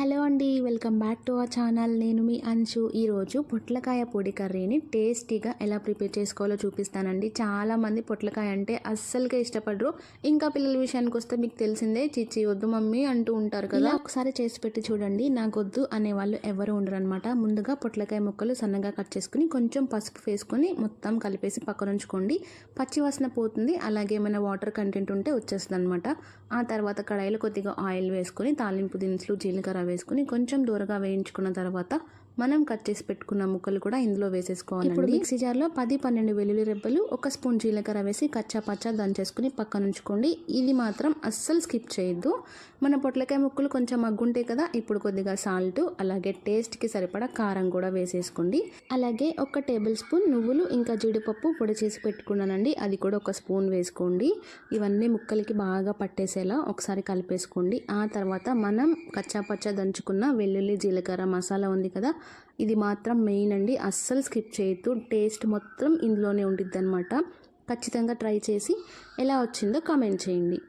Hello అండి welcome back to our channel. నేను మీ అంశు. ఈరోజు పొట్లకాయ పొడి కర్రీని టేస్టీగా ఎలా ప్రిపేర్ చేసుకోవాలో చూపిస్తానండి. చాలామంది పొట్లకాయ అంటే అస్సలుగా ఇష్టపడరు. ఇంకా పిల్లల విషయానికి వస్తే మీకు తెలిసిందే చిచ్చి వద్దు మమ్మీ అంటూ ఉంటారు కదా. ఒకసారి చేసి పెట్టి చూడండి. నాకొద్దు అనే వాళ్ళు ఎవరు ఉండరు అనమాట ముందుగా పొట్లకాయ ముక్కలు సన్నగా కట్ చేసుకుని కొంచెం పసుపు వేసుకొని మొత్తం కలిపేసి పక్కన ఉంచుకోండి. పచ్చి వాసన పోతుంది. అలాగే ఏమైనా వాటర్ కంటెంట్ ఉంటే వచ్చేస్తుంది అనమాట ఆ తర్వాత కడాయిలో కొద్దిగా ఆయిల్ వేసుకొని తాలింపు దినుసులు జీలకర్ర వేసుకుని కొంచెం దూరగా వేయించుకున్న తర్వాత మనం కట్ చేసి పెట్టుకున్న ముక్కలు కూడా ఇందులో వేసేసుకోవాలి ఇప్పుడు మిక్సీ జార్లో పది పన్నెండు వెల్లుల్లి రెబ్బలు ఒక స్పూన్ జీలకర్ర వేసి కచ్చా పచ్చా దంచేసుకుని పక్కన ఉంచుకోండి. ఇది మాత్రం అస్సలు స్కిప్ చేయొద్దు. మన పొట్లకాయ ముక్కలు కొంచెం మగ్గుంటాయి కదా ఇప్పుడు కొద్దిగా సాల్ట్ అలాగే టేస్ట్కి సరిపడా కారం కూడా వేసేసుకోండి. అలాగే ఒక టేబుల్ స్పూన్ నువ్వులు ఇంకా జీడిపప్పు పొడి చేసి పెట్టుకున్నానండి. అది కూడా ఒక స్పూన్ వేసుకోండి. ఇవన్నీ ముక్కలకి బాగా పట్టేసేలా ఒకసారి కలిపేసుకోండి. ఆ తర్వాత మనం కచ్చా పచ్చా దంచుకున్న వెల్లుల్లి జీలకర్ర మసాలా ఉంది కదా ఇది మాత్రం మెయిన్ అండి. అస్సలు స్కిప్ చేయొద్దు. టేస్ట్ మొత్తం ఇందులోనే ఉండిద్ది అనమాట ఖచ్చితంగా ట్రై చేసి ఎలా వచ్చిందో కామెంట్ చేయండి.